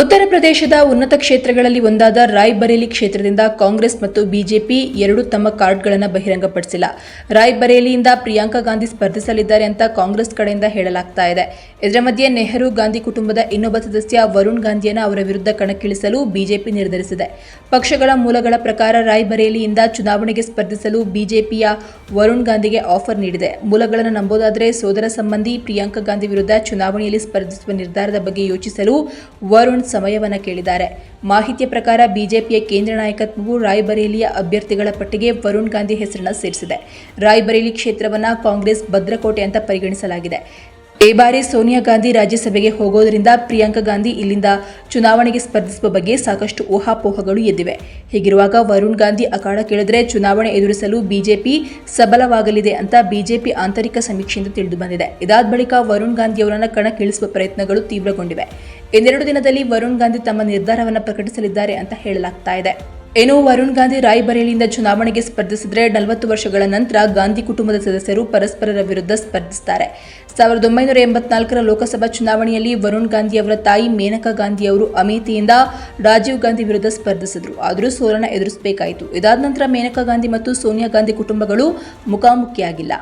ಉತ್ತರ ಪ್ರದೇಶದ ಉನ್ನತ ಕ್ಷೇತ್ರಗಳಲ್ಲಿ ಒಂದಾದ ರಾಯ್ಬರೇಲಿ ಕ್ಷೇತ್ರದಿಂದ ಕಾಂಗ್ರೆಸ್ ಮತ್ತು ಬಿಜೆಪಿ ಎರಡೂ ತಮ್ಮ ಕಾರ್ಡ್ಗಳನ್ನು ಬಹಿರಂಗಪಡಿಸಿಲ್ಲ. ರಾಯ್ಬರೇಲಿಯಿಂದ ಪ್ರಿಯಾಂಕಾ ಗಾಂಧಿ ಸ್ಪರ್ಧಿಸಲಿದ್ದಾರೆ ಅಂತ ಕಾಂಗ್ರೆಸ್ ಕಡೆಯಿಂದ ಹೇಳಲಾಗ್ತಾ ಇದೆ. ಇದರ ಮಧ್ಯೆ ನೆಹರು ಗಾಂಧಿ ಕುಟುಂಬದ ಇನ್ನೊಬ್ಬ ಸದಸ್ಯ ವರುಣ್ ಗಾಂಧಿಯನ್ನು ಅವರ ವಿರುದ್ಧ ಕಣಕ್ಕಿಳಿಸಲು ಬಿಜೆಪಿ ನಿರ್ಧರಿಸಿದೆ. ಪಕ್ಷಗಳ ಮೂಲಗಳ ಪ್ರಕಾರ ರಾಯ್ಬರೇಲಿಯಿಂದ ಚುನಾವಣೆಗೆ ಸ್ಪರ್ಧಿಸಲು ಬಿಜೆಪಿಯ ವರುಣ್ ಗಾಂಧಿಗೆ ಆಫರ್ ನೀಡಿದೆ. ಮೂಲಗಳನ್ನು ನಂಬೋದಾದರೆ ಸೋದರ ಸಂಬಂಧಿ ಪ್ರಿಯಾಂಕಾ ಗಾಂಧಿ ವಿರುದ್ಧ ಚುನಾವಣೆಯಲ್ಲಿ ಸ್ಪರ್ಧಿಸುವ ನಿರ್ಧಾರದ ಬಗ್ಗೆ ಯೋಚಿಸಲು ವರುಣ್ ಸಮಯವನ್ನ ಕೇಳಿದ್ದಾರೆ. ಮಾಹಿತಿಯ ಪ್ರಕಾರ ಬಿಜೆಪಿಯ ಕೇಂದ್ರ ನಾಯಕತ್ವವು ರಾಯ್ಬರೇಲಿಯ ಅಭ್ಯರ್ಥಿಗಳ ಪಟ್ಟಿಗೆ ವರುಣ್ ಗಾಂಧಿ ಹೆಸರನ್ನು ಸೇರಿಸಿದೆ. ರಾಯ್ಬರೇಲಿ ಕ್ಷೇತ್ರವನ್ನ ಕಾಂಗ್ರೆಸ್ ಭದ್ರಕೋಟೆ ಅಂತ ಪರಿಗಣಿಸಲಾಗಿದೆ. ಈ ಬಾರಿ ಸೋನಿಯಾ ಗಾಂಧಿ ರಾಜ್ಯಸಭೆಗೆ ಹೋಗೋದರಿಂದ ಪ್ರಿಯಾಂಕಾ ಗಾಂಧಿ ಇಲ್ಲಿಂದ ಚುನಾವಣೆಗೆ ಸ್ಪರ್ಧಿಸುವ ಬಗ್ಗೆ ಸಾಕಷ್ಟು ಊಹಾಪೋಹಗಳು ಎದ್ದಿವೆ. ಹೀಗಿರುವಾಗ ವರುಣ್ ಗಾಂಧಿ ಅಖಾಡ ಕೇಳಿದರೆ ಚುನಾವಣೆ ಎದುರಿಸಲು ಬಿಜೆಪಿ ಸಬಲವಾಗಲಿದೆ ಅಂತ ಬಿಜೆಪಿ ಆಂತರಿಕ ಸಮೀಕ್ಷೆಯಿಂದ ತಿಳಿದು ಬಂದಿದೆ. ಇದಾದ ಬಳಿಕ ವರುಣ್ ಗಾಂಧಿ ಅವರನ್ನು ಕಣಕ್ಕಿಳಿಸುವ ಪ್ರಯತ್ನಗಳು ತೀವ್ರಗೊಂಡಿವೆ. ಇನ್ನೆರಡು ದಿನದಲ್ಲಿ ವರುಣ್ ಗಾಂಧಿ ತಮ್ಮ ನಿರ್ಧಾರವನ್ನು ಪ್ರಕಟಿಸಲಿದ್ದಾರೆ ಅಂತ ಹೇಳಲಾಗ್ತಾ ಇದೆ. ಏನು ವರುಣ್ ಗಾಂಧಿ ರಾಯ್ಬರೇಲಿಯಿಂದ ಚುನಾವಣೆಗೆ ಸ್ಪರ್ಧಿಸಿದರೆ ನಲವತ್ತು ವರ್ಷಗಳ ನಂತರ ಗಾಂಧಿ ಕುಟುಂಬದ ಸದಸ್ಯರು ಪರಸ್ಪರರ ವಿರುದ್ಧ ಸ್ಪರ್ಧಿಸುತ್ತಾರೆ ಸಾವಿರದ ಒಂಬೈನೂರ ಎಂಬತ್ನಾಲ್ಕರ ಲೋಕಸಭಾ ಚುನಾವಣೆಯಲ್ಲಿ ವರುಣ್ ಗಾಂಧಿ ಅವರ ತಾಯಿ ಮೇನಕಾ ಗಾಂಧಿ ಅವರು ಅಮೇಥಿಯಿಂದ ರಾಜೀವ್ ಗಾಂಧಿ ವಿರುದ್ಧ ಸ್ಪರ್ಧಿಸಿದರು. ಆದರೂ ಸೋಲನ ಎದುರಿಸಬೇಕಾಯಿತು. ಇದಾದ ನಂತರ ಮೇನಕಾ ಗಾಂಧಿ ಮತ್ತು ಸೋನಿಯಾ ಗಾಂಧಿ ಕುಟುಂಬಗಳು ಮುಖಾಮುಖಿಯಾಗಿಲ್ಲ.